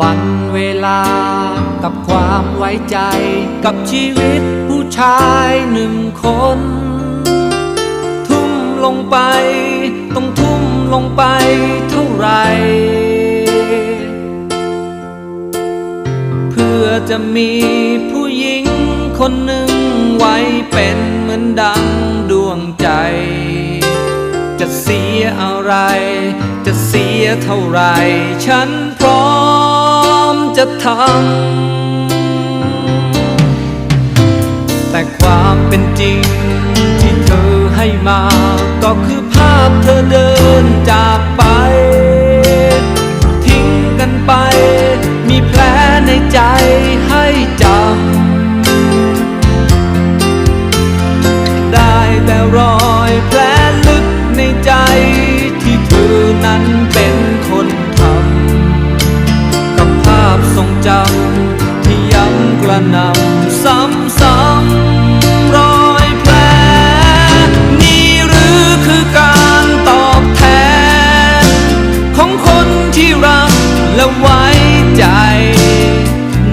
วันเวลากับความไว้ใจ กับชีวิตผู้ชายหนึ่งคน ทุ่มลงไป ต้องทุ่มลงไปเท่าไหร่เพื่อจะมีผู้หญิงคนหนึ่งไว้เป็นเหมือนดังดวงใจ จะเสียอะไร จะเสียเท่าไร ฉันพร้อม จะทำ แต่ความเป็นจริงที่เธอให้มา ก็คือภาพเธอเดินจากไป ทิ้งกันไป มีแผลในใจให้จำ ได้แต่รอยแผลลึกในใจ ระหนำซ้ำรอยแผลนี่หรือคือการตอบแทน ของคนที่รักและไว้ใจ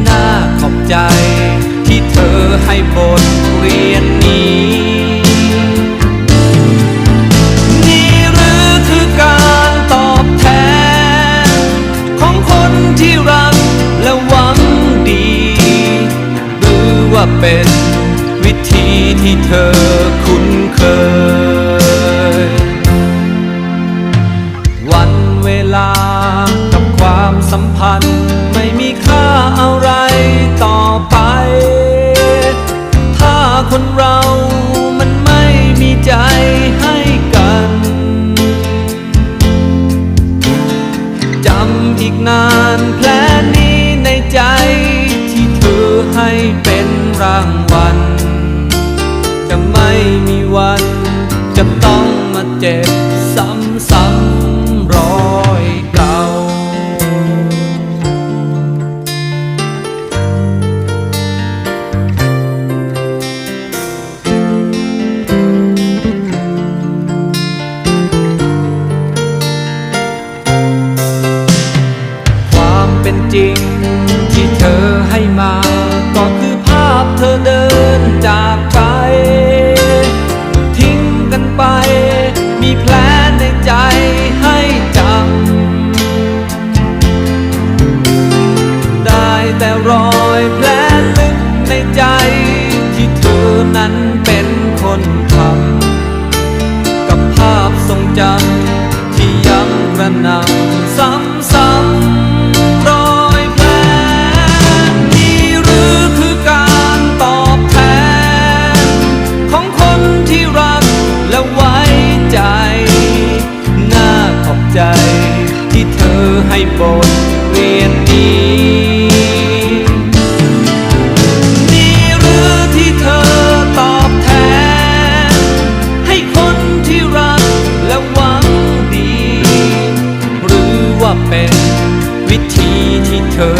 น่าขอบใจที่เธอให้บทเรียนนี้ เป็นวิธีที่เธอคุ้นเคย วันเวลากับความสัมพันธ์ไม่มีค่าอะไรต่อไป ถ้าคนเรามันไม่มีใจให้กัน จำอีกนานแผล เจ็บซ้ำๆรอยเก่า ความเป็นจริงที่เธอให้มา ที่รักและไว้ใจ น่าขอบใจ ที่เธอให้บทเรียนนี้นี่หรือที่เธอตอบแทนให้คนที่รักและหวังดีหรือว่าเป็นวิธีที่เธอ